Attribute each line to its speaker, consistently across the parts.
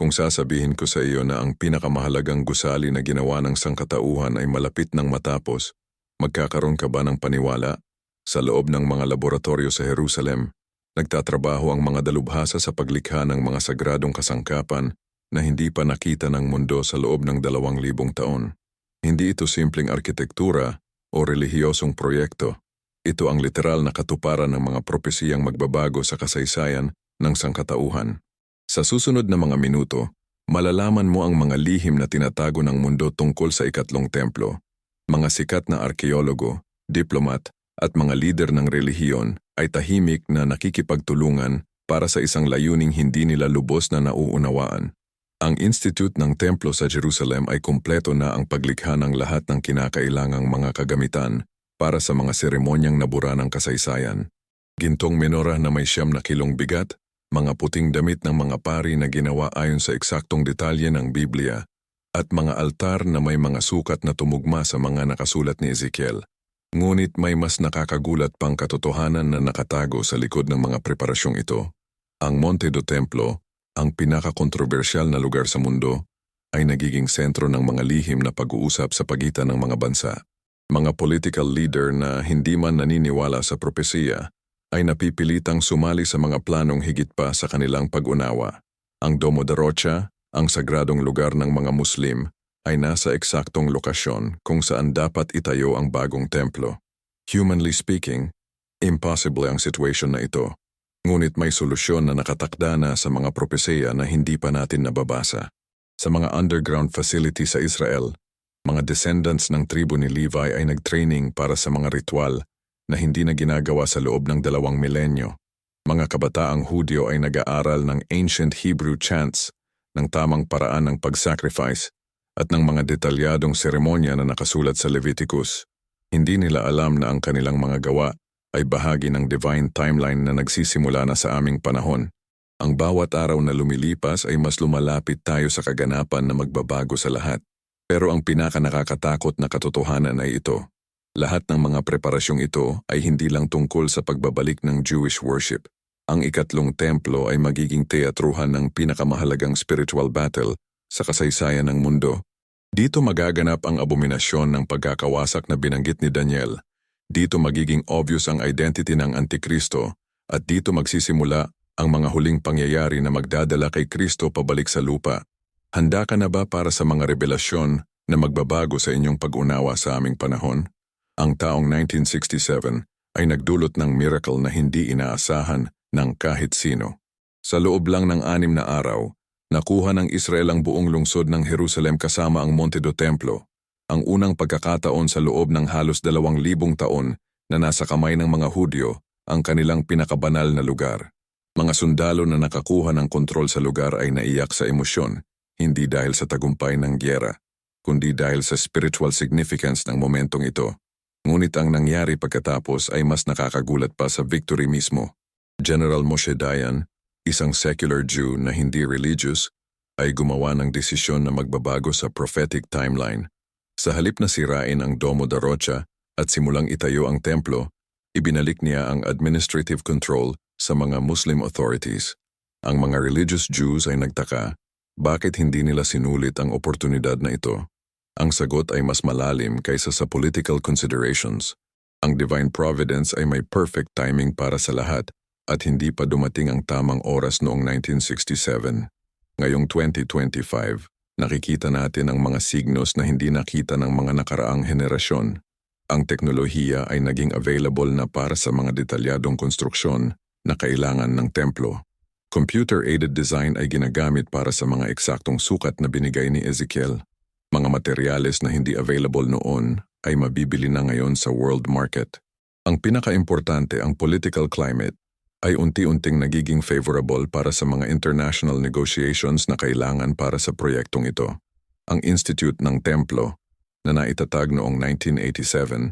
Speaker 1: Kung sasabihin ko sa iyo na ang pinakamahalagang gusali na ginawa ng sangkatauhan ay malapit ng matapos, magkakaroon ka ba ng paniwala? Sa loob ng mga laboratorio sa Jerusalem, nagtatrabaho ang mga dalubhasa sa paglikha ng mga sagradong kasangkapan na hindi pa nakita ng mundo sa loob ng dalawang libong taon. Hindi ito simpleng arkitektura o relihiyosong proyekto. Ito ang literal na katuparan ng mga propesiyang magbabago sa kasaysayan ng sangkatauhan. Sa susunod na mga minuto, malalaman mo ang mga lihim na tinatago ng mundo tungkol sa ikatlong templo. Mga sikat na arkeologo, diplomat, at mga lider ng relihiyon ay tahimik na nakikipagtulungan para sa isang layuning hindi nila lubos na nauunawaan. Ang Institute ng Templo sa Jerusalem ay kumpleto na ang paglikha ng lahat ng kinakailangang mga kagamitan para sa mga seremonyang nabura ng kasaysayan. Gintong menora na may siyam na kilong bigat, mga puting damit ng mga pari na ginawa ayon sa eksaktong detalye ng Biblia, at mga altar na may mga sukat na tumugma sa mga nakasulat ni Ezekiel. Ngunit may mas nakakagulat pang katotohanan na nakatago sa likod ng mga preparasyong ito. Ang Monte do Templo, ang pinakakontrobersyal na lugar sa mundo, ay nagiging sentro ng mga lihim na pag-uusap sa pagitan ng mga bansa. Mga political leader na hindi man naniniwala sa propesiya ay napipilitang sumali sa mga planong higit pa sa kanilang pag-unawa. Ang Domo de Rocha, ang sagradong lugar ng mga Muslim, ay nasa eksaktong lokasyon kung saan dapat itayo ang bagong templo. Humanly speaking, impossible ang situation na ito. Ngunit may solusyon na nakatakda na sa mga propesiya na hindi pa natin nababasa. Sa mga underground facility sa Israel, mga descendants ng tribu ni Levi ay nagtraining para sa mga ritual na hindi na ginagawa sa loob ng dalawang milenyo. Mga kabataang Hudyo ay nag-aaral ng ancient Hebrew chants, ng tamang paraan ng pag-sacrifice, at ng mga detalyadong seremonya na nakasulat sa Leviticus. Hindi nila alam na ang kanilang mga gawa ay bahagi ng divine timeline na nagsisimula na sa aming panahon. Ang bawat araw na lumilipas ay mas lumalapit tayo sa kaganapan na magbabago sa lahat. Pero ang pinaka nakakatakot na katotohanan ay ito. Lahat ng mga preparasyong ito ay hindi lang tungkol sa pagbabalik ng Jewish worship. Ang ikatlong templo ay magiging teatruhan ng pinakamahalagang spiritual battle sa kasaysayan ng mundo. Dito magaganap ang abominasyon ng pagkakawasak na binanggit ni Daniel. Dito magiging obvious ang identity ng Antikristo at dito magsisimula ang mga huling pangyayari na magdadala kay Kristo pabalik sa lupa. Handa ka na ba para sa mga revelasyon na magbabago sa inyong pag-unawa sa aming panahon? Ang taong 1967 ay nagdulot ng miracle na hindi inaasahan ng kahit sino. Sa loob lang ng anim na araw, nakuha ng Israel ang buong lungsod ng Jerusalem kasama ang Monte do Templo, ang unang pagkakataon sa loob ng halos dalawang libong taon na nasa kamay ng mga Hudyo ang kanilang pinakabanal na lugar. Mga sundalo na nakakuha ng kontrol sa lugar ay naiyak sa emosyon, hindi dahil sa tagumpay ng gyera, kundi dahil sa spiritual significance ng momentong ito. Ngunit ang nangyari pagkatapos ay mas nakakagulat pa sa victory mismo. General Moshe Dayan, isang secular Jew na hindi religious, ay gumawa ng desisyon na magbabago sa prophetic timeline. Sa halip na sirain ang Domo de Rocha at simulang itayo ang templo, ibinalik niya ang administrative control sa mga Muslim authorities. Ang mga religious Jews ay nagtaka, bakit hindi nila sinulit ang oportunidad na ito? Ang sagot ay mas malalim kaysa sa political considerations. Ang divine providence ay may perfect timing para sa lahat at hindi pa dumating ang tamang oras noong 1967. Ngayong 2025, nakikita natin ang mga signos na hindi nakita ng mga nakaraang henerasyon. Ang teknolohiya ay naging available na para sa mga detalyadong konstruksyon na kailangan ng templo. Computer-aided design ay ginagamit para sa mga eksaktong sukat na binigay ni Ezekiel. Mga materyales na hindi available noon ay mabibili na ngayon sa world market. Ang pinakaimportante ang political climate ay unti-unting nagiging favorable para sa mga international negotiations na kailangan para sa proyektong ito. Ang Institute ng Templo, na naitatag noong 1987,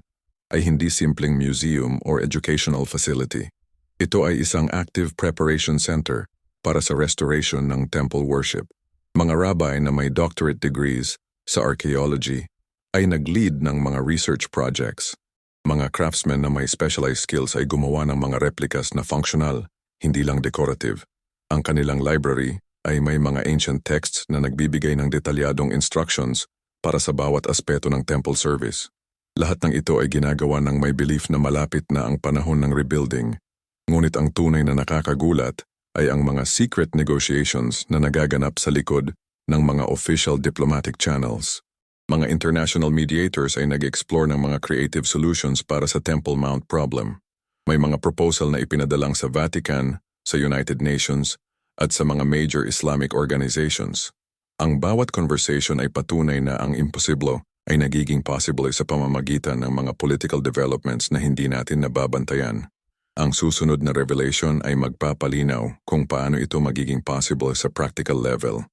Speaker 1: ay hindi simpleng museum or educational facility. Ito ay isang active preparation center para sa restoration ng temple worship. Mga rabbi na may doctorate degrees sa archaeology ay nag-lead ng mga research projects. Mga craftsmen na may specialized skills ay gumawa ng mga replikas na functional, hindi lang decorative. Ang kanilang library ay may mga ancient texts na nagbibigay ng detalyadong instructions para sa bawat aspeto ng temple service. Lahat ng ito ay ginagawa ng may belief na malapit na ang panahon ng rebuilding. Ngunit ang tunay na nakakagulat ay ang mga secret negotiations na nagaganap sa likod ng mga official diplomatic channels. Mga international mediators ay nag-explore ng mga creative solutions para sa Temple Mount problem. May mga proposal na ipinadalang sa Vatican, sa United Nations, at sa mga major Islamic organizations. Ang bawat conversation ay patunay na ang imposible ay nagiging possible sa pamamagitan ng mga political developments na hindi natin nababantayan. Ang susunod na revelation ay magpapalinaw kung paano ito magiging possible sa practical level.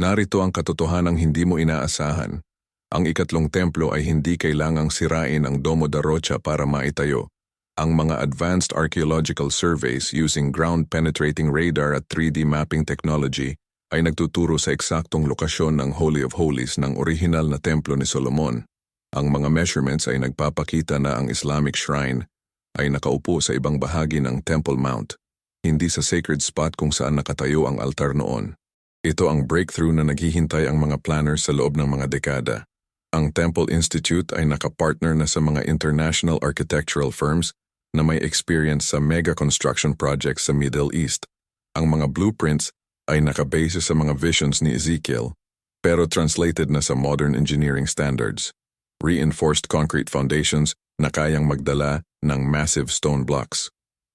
Speaker 1: Narito ang katotohanang hindi mo inaasahan. Ang ikatlong templo ay hindi kailangang sirain ang Domo da Rocha para maitayo. Ang mga advanced archaeological surveys using ground-penetrating radar at 3D mapping technology ay nagtuturo sa eksaktong lokasyon ng Holy of Holies ng orihinal na templo ni Solomon. Ang mga measurements ay nagpapakita na ang Islamic shrine ay nakaupo sa ibang bahagi ng Temple Mount, hindi sa sacred spot kung saan nakatayo ang altar noon. Ito ang breakthrough na naghihintay ang mga planners sa loob ng mga dekada. Ang Temple Institute ay nakapartner na sa mga international architectural firms na may experience sa mega construction projects sa Middle East. Ang mga blueprints ay nakabase sa mga visions ni Ezekiel, pero translated na sa modern engineering standards. Reinforced concrete foundations na kayang magdala ng massive stone blocks.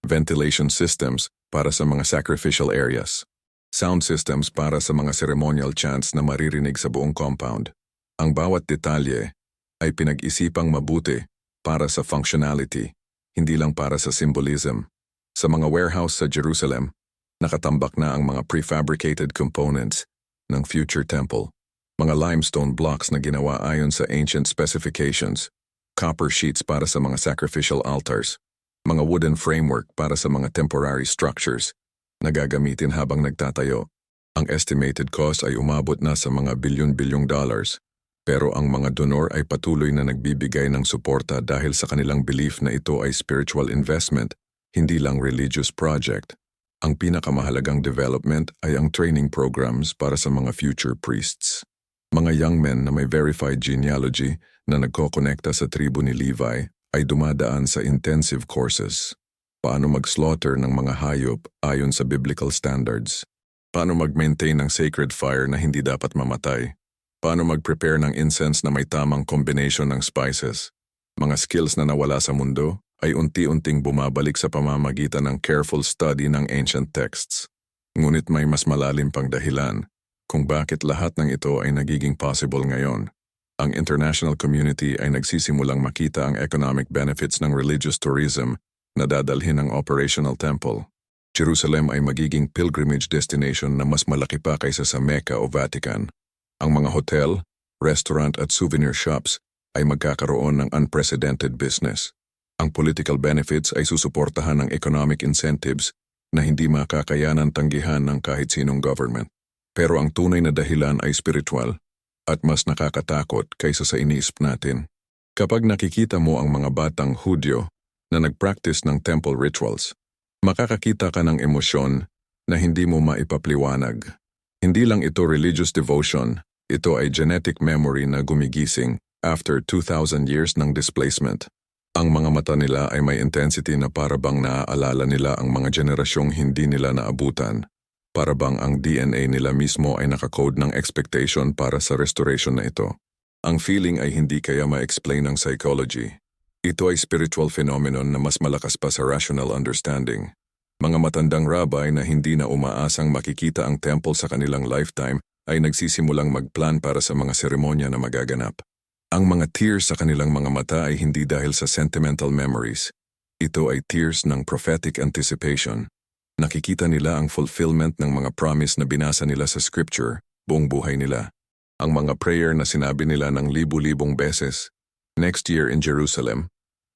Speaker 1: Ventilation systems para sa mga sacrificial areas. Sound systems para sa mga ceremonial chants na maririnig sa buong compound. Ang bawat detalye ay pinag-isipang mabuti para sa functionality hindi lang para sa symbolism. Sa mga warehouse sa Jerusalem, nakatambak na ang mga prefabricated components ng future temple. Mga limestone blocks na ginawa ayon sa ancient specifications, copper sheets para sa mga sacrificial altars, mga wooden framework para sa mga temporary structures na gagamitin habang nagtatayo. Ang estimated cost ay umabot na sa mga bilyon-bilyong dollars pero ang mga donor ay patuloy na nagbibigay ng suporta dahil sa kanilang belief na ito ay spiritual investment, hindi lang religious project. Ang pinakamahalagang development ay ang training programs para sa mga future priests. Mga young men na may verified genealogy na nagkokonekta sa tribu ni Levi ay dumadaan sa intensive courses. Paano mag-slaughter ng mga hayop ayon sa biblical standards. Paano mag-maintain ng sacred fire na hindi dapat mamatay Paano mag-prepare ng incense na may tamang combination ng spices? Mga skills na nawala sa mundo ay unti-unting bumabalik sa pamamagitan ng careful study ng ancient texts. Ngunit may mas malalim pang dahilan kung bakit lahat ng ito ay nagiging possible ngayon. Ang international community ay nagsisimulang makita ang economic benefits ng religious tourism na dadalhin ng operational temple. Jerusalem ay magiging pilgrimage destination na mas malaki pa kaysa sa Mecca o Vatican. Ang mga hotel, restaurant at souvenir shops ay magkakaroon ng unprecedented business. Ang political benefits ay susuportahan ng economic incentives na hindi makakayanan tanggihan ng kahit sinong government. Pero ang tunay na dahilan ay spiritual at mas nakakatakot kaysa sa iniisip natin. Kapag nakikita mo ang mga batang Hudyo na nag-practice ng temple rituals, makakakita ka ng emosyon na hindi mo maipapliwanag. Hindi lang ito religious devotion, ito ay genetic memory na gumigising after 2,000 years ng displacement. Ang mga mata nila ay may intensity na parabang naaalala nila ang mga generasyong hindi nila naabutan. Parabang ang DNA nila mismo ay nakakode ng expectation para sa restoration na ito. Ang feeling ay hindi kaya ma-explain ng psychology. Ito ay spiritual phenomenon na mas malakas pa sa rational understanding. Mga matandang rabbi na hindi na umaasang makikita ang temple sa kanilang lifetime ay nagsisimulang magplan para sa mga seremonya na magaganap. Ang mga tears sa kanilang mga mata ay hindi dahil sa sentimental memories. Ito ay tears ng prophetic anticipation. Nakikita nila ang fulfillment ng mga promise na binasa nila sa scripture buong buhay nila. Ang mga prayer na sinabi nila ng libu-libong beses, next year in Jerusalem,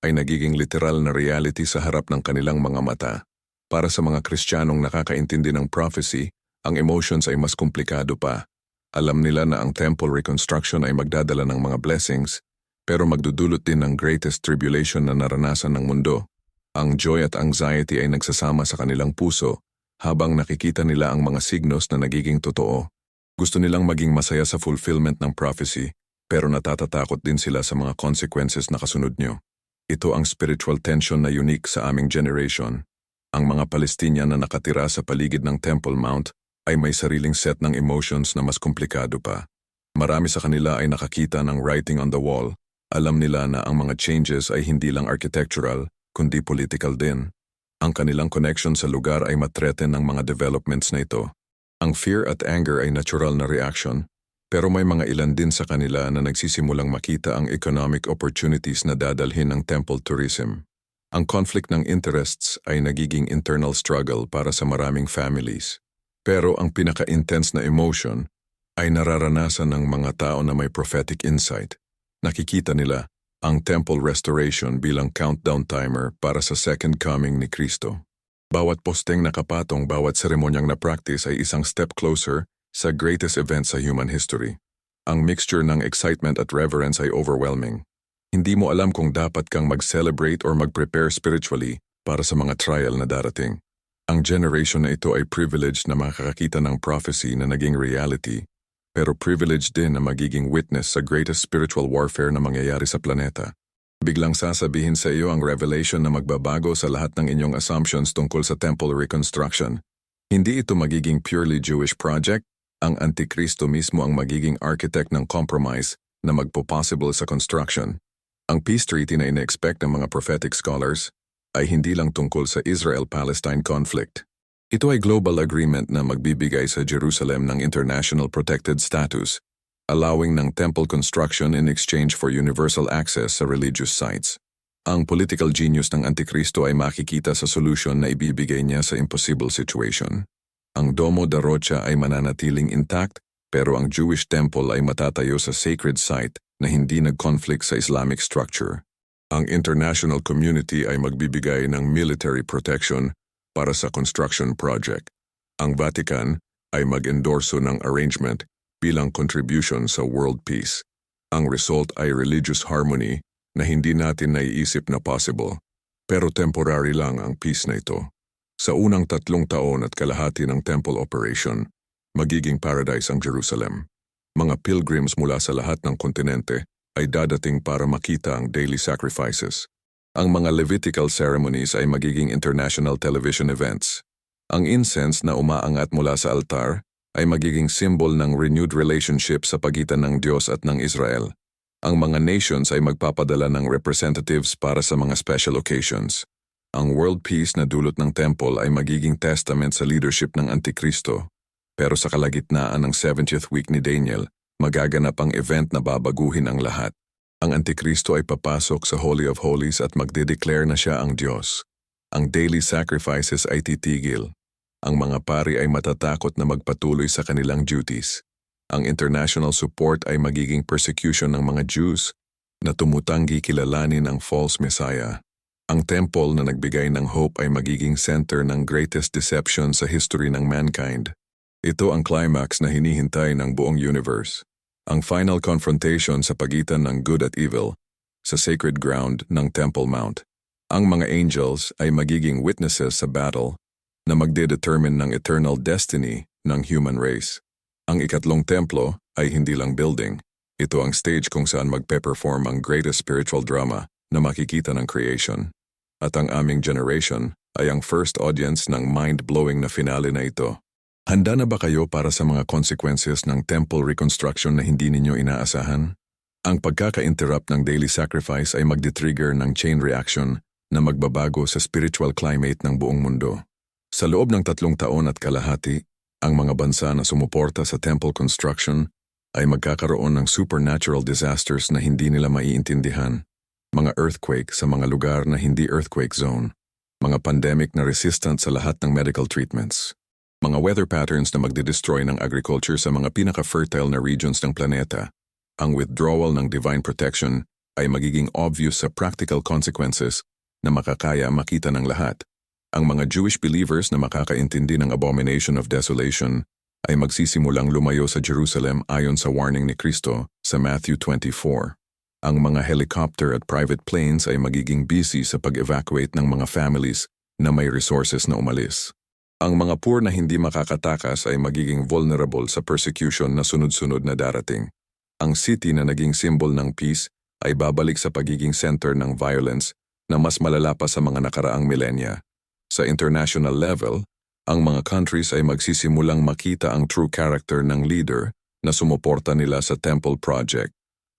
Speaker 1: ay nagiging literal na reality sa harap ng kanilang mga mata. Para sa mga Kristiyanong nakakaintindi ng prophecy, ang emotions ay mas komplikado pa. Alam nila na ang temple reconstruction ay magdadala ng mga blessings, pero magdudulot din ng greatest tribulation na naranasan ng mundo. Ang joy at anxiety ay nagsasama sa kanilang puso habang nakikita nila ang mga signos na nagiging totoo. Gusto nilang maging masaya sa fulfillment ng prophecy, pero natatatakot din sila sa mga consequences na kasunod nyo. Ito ang spiritual tension na unique sa aming generation. Ang mga Palestinian na nakatira sa paligid ng Temple Mount ay may sariling set ng emotions na mas komplikado pa. Marami sa kanila ay nakakita ng writing on the wall. Alam nila na ang mga changes ay hindi lang architectural, kundi political din. Ang kanilang connection sa lugar ay matreten ng mga developments na ito. Ang fear at anger ay natural na reaction, pero may mga ilan din sa kanila na nagsisimulang makita ang economic opportunities na dadalhin ng temple tourism. Ang conflict ng interests ay nagiging internal struggle para sa maraming families. Pero ang pinaka-intense na emotion ay nararanasan ng mga tao na may prophetic insight. Nakikita nila ang temple restoration bilang countdown timer para sa second coming ni Kristo. Bawat posteng nakapatong bawat seremonyang na-practice ay isang step closer sa greatest event sa human history. Ang mixture ng excitement at reverence ay overwhelming. Hindi mo alam kung dapat kang mag-celebrate or mag-prepare spiritually para sa mga trial na darating. Ang generation na ito ay privileged na makakakita ng prophecy na naging reality pero privileged din na magiging witness sa greatest spiritual warfare na mangyayari sa planeta. Biglang sasabihin sa iyo ang revelation na magbabago sa lahat ng inyong assumptions tungkol sa temple reconstruction. Hindi ito magiging purely Jewish project, ang Antikristo mismo ang magiging architect ng compromise na magpo-possible sa construction. Ang peace treaty na ina-expect ng mga prophetic scholars ay hindi lang tungkol sa Israel-Palestine conflict. Ito ay global agreement na magbibigay sa Jerusalem ng international protected status, allowing ng temple construction in exchange for universal access sa religious sites. Ang political genius ng Antikristo ay makikita sa solution na ibibigay niya sa impossible situation. Ang Domo de Rocha ay mananatiling intact pero ang Jewish temple ay matatayo sa sacred site na hindi nag-conflict sa Islamic structure. Ang international community ay magbibigay ng military protection para sa construction project. Ang Vatican ay mag-endorso ng arrangement bilang contribution sa world peace. Ang result ay religious harmony na hindi natin naiisip na possible, pero temporary lang ang peace na ito. Sa unang tatlong taon at kalahati ng temple operation, magiging paradise ang Jerusalem. Mga pilgrims mula sa lahat ng kontinente ay dadating para makita ang daily sacrifices, ang mga Levitical ceremonies ay magiging international television events. Ang incense na umaangat mula sa altar ay magiging symbol ng renewed relationship sa pagitan ng Diyos at ng Israel. Ang mga nations ay magpapadala ng representatives para sa mga special occasions. Ang world peace na dulot ng temple ay magiging testament sa leadership ng Antikristo. Pero sa kalagitnaan ng 70th week ni Daniel, magaganap ang event na babaguhin ang lahat. Ang Antikristo ay papasok sa Holy of Holies at magdedeclare na siya ang Diyos. Ang daily sacrifices ay titigil. Ang mga pari ay matatakot na magpatuloy sa kanilang duties. Ang international support ay magiging persecution ng mga Jews na tumutanggi kilalanin ang false Messiah. Ang temple na nagbigay ng hope ay magiging center ng greatest deception sa history ng mankind. Ito ang climax na hinihintay ng buong universe ang final confrontation sa pagitan ng good at evil sa sacred ground ng Temple Mount. Ang mga angels ay magiging witnesses sa battle na magdedetermine ng eternal destiny ng human race. Ang ikatlong templo ay hindi lang building. Ito ang stage kung saan magpe-perform ang greatest spiritual drama na makikita ng creation. At ang aming generation ay ang first audience ng mind-blowing na finale na ito. Handa na ba kayo para sa mga consequences ng temple reconstruction na hindi ninyo inaasahan? Ang pagkaka-interrupt ng daily sacrifice ay magdi-trigger ng chain reaction na magbabago sa spiritual climate ng buong mundo. Sa loob ng tatlong taon at kalahati, ang mga bansa na sumuporta sa temple construction ay magkakaroon ng supernatural disasters na hindi nila maiintindihan. Mga earthquake sa mga lugar na hindi earthquake zone. Mga pandemic na resistant sa lahat ng medical treatments mga weather patterns na magdidestroy ng agriculture sa mga pinaka-fertile na regions ng planeta. Ang withdrawal ng divine protection ay magiging obvious sa practical consequences na makakaya makita ng lahat. Ang mga Jewish believers na makakaintindi ng abomination of desolation ay magsisimulang lumayo sa Jerusalem ayon sa warning ni Kristo sa Matthew 24. Ang mga helicopter at private planes ay magiging busy sa pag-evacuate ng mga families na may resources na umalis. Ang mga poor na hindi makakatakas ay magiging vulnerable sa persecution na sunod-sunod na darating. Ang city na naging symbol ng peace ay babalik sa pagiging center ng violence na mas malala pa sa mga nakaraang milenya. Sa international level, ang mga countries ay magsisimulang makita ang true character ng leader na sumuporta nila sa Temple Project.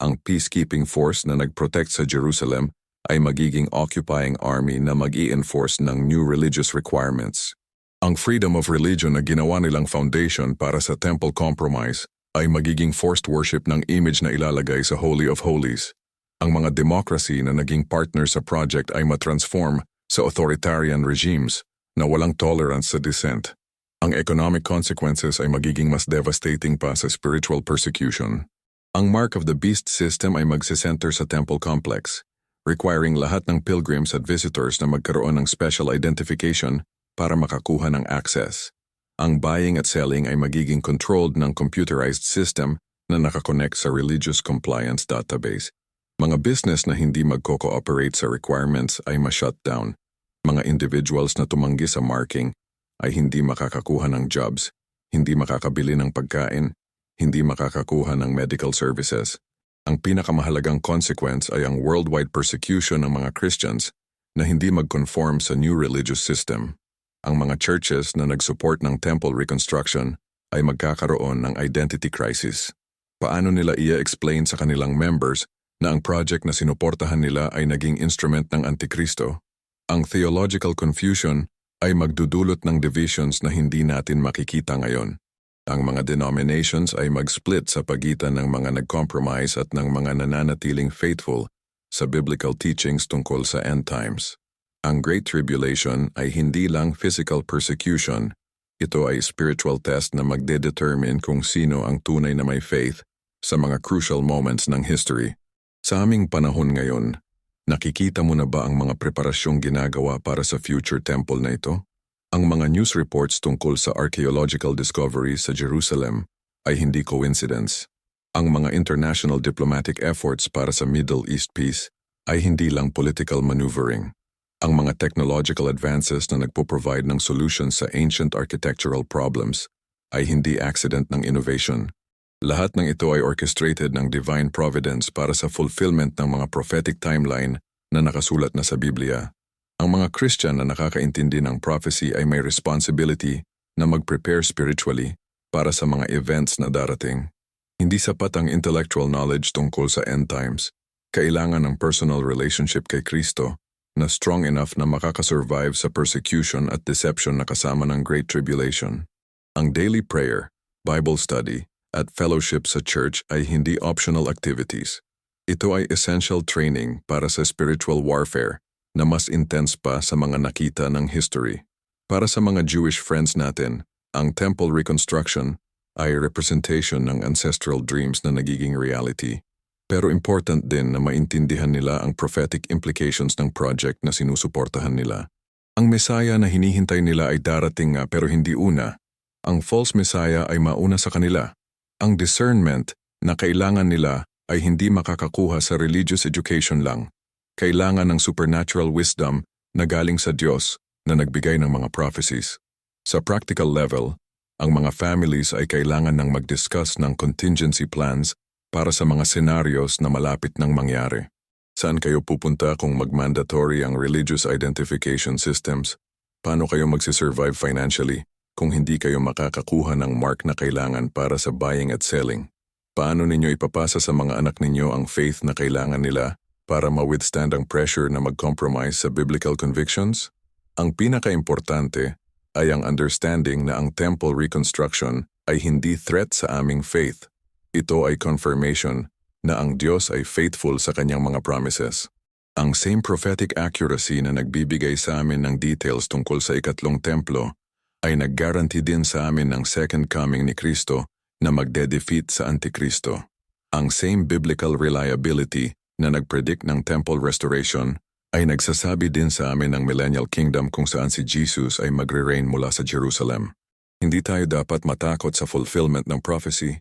Speaker 1: Ang peacekeeping force na nagprotect sa Jerusalem ay magiging occupying army na mag enforce ng new religious requirements. Ang freedom of religion na ginawa nilang foundation para sa Temple Compromise ay magiging forced worship ng image na ilalagay sa Holy of Holies. Ang mga democracy na naging partner sa project ay matransform sa authoritarian regimes na walang tolerance sa dissent. Ang economic consequences ay magiging mas devastating pa sa spiritual persecution. Ang Mark of the Beast system ay magsisenter sa temple complex, requiring lahat ng pilgrims at visitors na magkaroon ng special identification para makakuha ng access. Ang buying at selling ay magiging controlled ng computerized system na nakakonect sa Religious Compliance Database. Mga business na hindi magko-cooperate sa requirements ay ma-shutdown. Mga individuals na tumanggi sa marking ay hindi makakakuha ng jobs, hindi makakabili ng pagkain, hindi makakakuha ng medical services. Ang pinakamahalagang consequence ay ang worldwide persecution ng mga Christians na hindi mag-conform sa new religious system ang mga churches na nag-support ng temple reconstruction ay magkakaroon ng identity crisis. Paano nila i-explain sa kanilang members na ang project na sinuportahan nila ay naging instrument ng Antikristo? Ang theological confusion ay magdudulot ng divisions na hindi natin makikita ngayon. Ang mga denominations ay mag-split sa pagitan ng mga nag-compromise at ng mga nananatiling faithful sa biblical teachings tungkol sa end times. Ang Great Tribulation ay hindi lang physical persecution, ito ay spiritual test na magdedetermine kung sino ang tunay na may faith sa mga crucial moments ng history. Sa aming panahon ngayon, nakikita mo na ba ang mga preparasyong ginagawa para sa future temple na ito? Ang mga news reports tungkol sa archaeological discoveries sa Jerusalem ay hindi coincidence. Ang mga international diplomatic efforts para sa Middle East peace ay hindi lang political maneuvering. Ang mga technological advances na nagpo-provide ng solutions sa ancient architectural problems ay hindi accident ng innovation. Lahat ng ito ay orchestrated ng divine providence para sa fulfillment ng mga prophetic timeline na nakasulat na sa Biblia. Ang mga Christian na nakakaintindi ng prophecy ay may responsibility na mag-prepare spiritually para sa mga events na darating. Hindi sapat ang intellectual knowledge tungkol sa end times. Kailangan ng personal relationship kay Kristo na strong enough na makakasurvive sa persecution at deception na kasama ng Great Tribulation. Ang daily prayer, Bible study, at fellowship sa church ay hindi optional activities. Ito ay essential training para sa spiritual warfare na mas intense pa sa mga nakita ng history. Para sa mga Jewish friends natin, ang temple reconstruction ay representation ng ancestral dreams na nagiging reality. Pero important din na maintindihan nila ang prophetic implications ng project na sinusuportahan nila. Ang Messiah na hinihintay nila ay darating nga pero hindi una. Ang false Messiah ay mauna sa kanila. Ang discernment na kailangan nila ay hindi makakakuha sa religious education lang. Kailangan ng supernatural wisdom na galing sa Diyos na nagbigay ng mga prophecies. Sa practical level, ang mga families ay kailangan ng mag-discuss ng contingency plans para sa mga senaryos na malapit nang mangyari. Saan kayo pupunta kung mag-mandatory ang religious identification systems? Paano kayo magsisurvive financially kung hindi kayo makakakuha ng mark na kailangan para sa buying at selling? Paano ninyo ipapasa sa mga anak ninyo ang faith na kailangan nila para ma-withstand ang pressure na mag-compromise sa biblical convictions? Ang pinaka-importante ay ang understanding na ang temple reconstruction ay hindi threat sa aming faith ito ay confirmation na ang Diyos ay faithful sa kanyang mga promises. Ang same prophetic accuracy na nagbibigay sa amin ng details tungkol sa ikatlong templo ay nag-guarantee din sa amin ng second coming ni Kristo na magde-defeat sa Antikristo. Ang same biblical reliability na nagpredict ng temple restoration ay nagsasabi din sa amin ng millennial kingdom kung saan si Jesus ay magre-reign mula sa Jerusalem. Hindi tayo dapat matakot sa fulfillment ng prophecy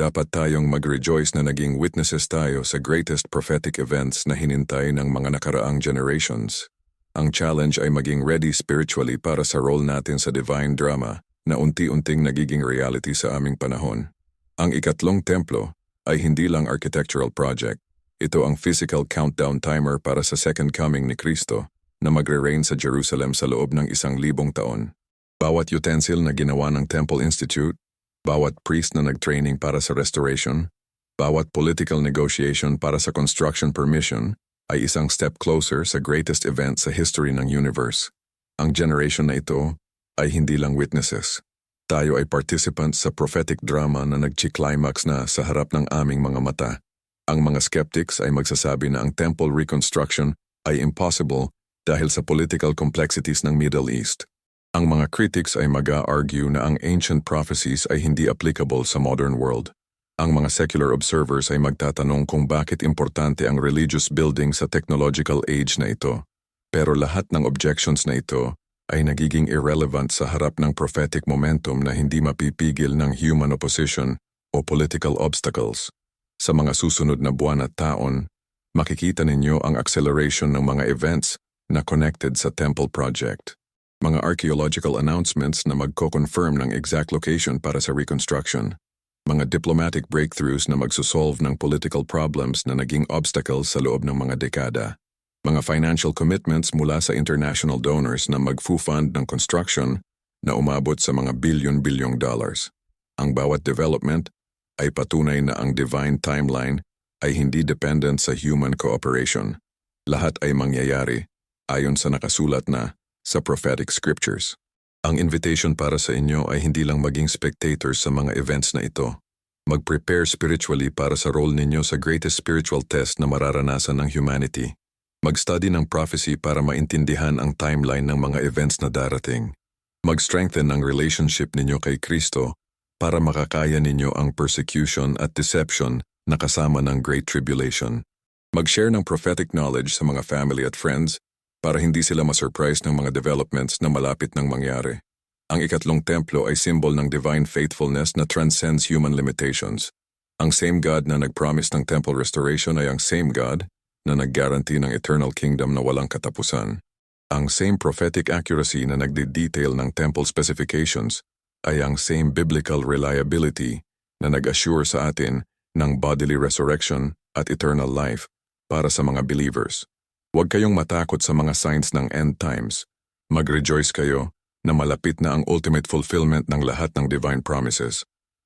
Speaker 1: dapat tayong mag-rejoice na naging witnesses tayo sa greatest prophetic events na hinintay ng mga nakaraang generations. Ang challenge ay maging ready spiritually para sa role natin sa divine drama na unti-unting nagiging reality sa aming panahon. Ang ikatlong templo ay hindi lang architectural project. Ito ang physical countdown timer para sa second coming ni Kristo na magre-reign sa Jerusalem sa loob ng isang libong taon. Bawat utensil na ginawa ng Temple Institute, bawat priest na nag-training para sa restoration, bawat political negotiation para sa construction permission ay isang step closer sa greatest event sa history ng universe. Ang generation na ito ay hindi lang witnesses. Tayo ay participants sa prophetic drama na nag-climax na sa harap ng aming mga mata. Ang mga skeptics ay magsasabi na ang temple reconstruction ay impossible dahil sa political complexities ng Middle East. Ang mga critics ay mag-argue na ang ancient prophecies ay hindi applicable sa modern world. Ang mga secular observers ay magtatanong kung bakit importante ang religious building sa technological age na ito. Pero lahat ng objections na ito ay nagiging irrelevant sa harap ng prophetic momentum na hindi mapipigil ng human opposition o political obstacles. Sa mga susunod na buwan at taon, makikita ninyo ang acceleration ng mga events na connected sa temple project. Mga archaeological announcements na magko-confirm ng exact location para sa reconstruction mga diplomatic breakthroughs na magsosolve ng political problems na naging obstacles sa loob ng mga dekada, mga financial commitments mula sa international donors na mag-fund ng construction na umabot sa mga bilyon-bilyong dollars. Ang bawat development ay patunay na ang divine timeline ay hindi dependent sa human cooperation. Lahat ay mangyayari ayon sa nakasulat na sa prophetic scriptures. Ang invitation para sa inyo ay hindi lang maging spectators sa mga events na ito. Mag-prepare spiritually para sa role ninyo sa greatest spiritual test na mararanasan ng humanity. Mag-study ng prophecy para maintindihan ang timeline ng mga events na darating. Mag-strengthen ang relationship ninyo kay Kristo para makakaya ninyo ang persecution at deception na kasama ng Great Tribulation. Mag-share ng prophetic knowledge sa mga family at friends para hindi sila masurprise ng mga developments na malapit nang mangyari. Ang ikatlong templo ay symbol ng divine faithfulness na transcends human limitations. Ang same God na nag-promise ng temple restoration ay ang same God na nag-guarantee ng eternal kingdom na walang katapusan. Ang same prophetic accuracy na nagde-detail ng temple specifications ay ang same biblical reliability na nag-assure sa atin ng bodily resurrection at eternal life para sa mga believers. Huwag kayong matakot sa mga signs ng end times. Mag-rejoice kayo na malapit na ang ultimate fulfillment ng lahat ng divine promises.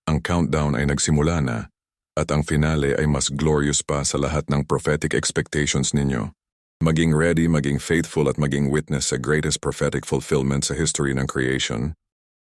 Speaker 1: Ang countdown ay nagsimula na at ang finale ay mas glorious pa sa lahat ng prophetic expectations ninyo. Maging ready, maging faithful at maging witness sa greatest prophetic fulfillment sa history ng creation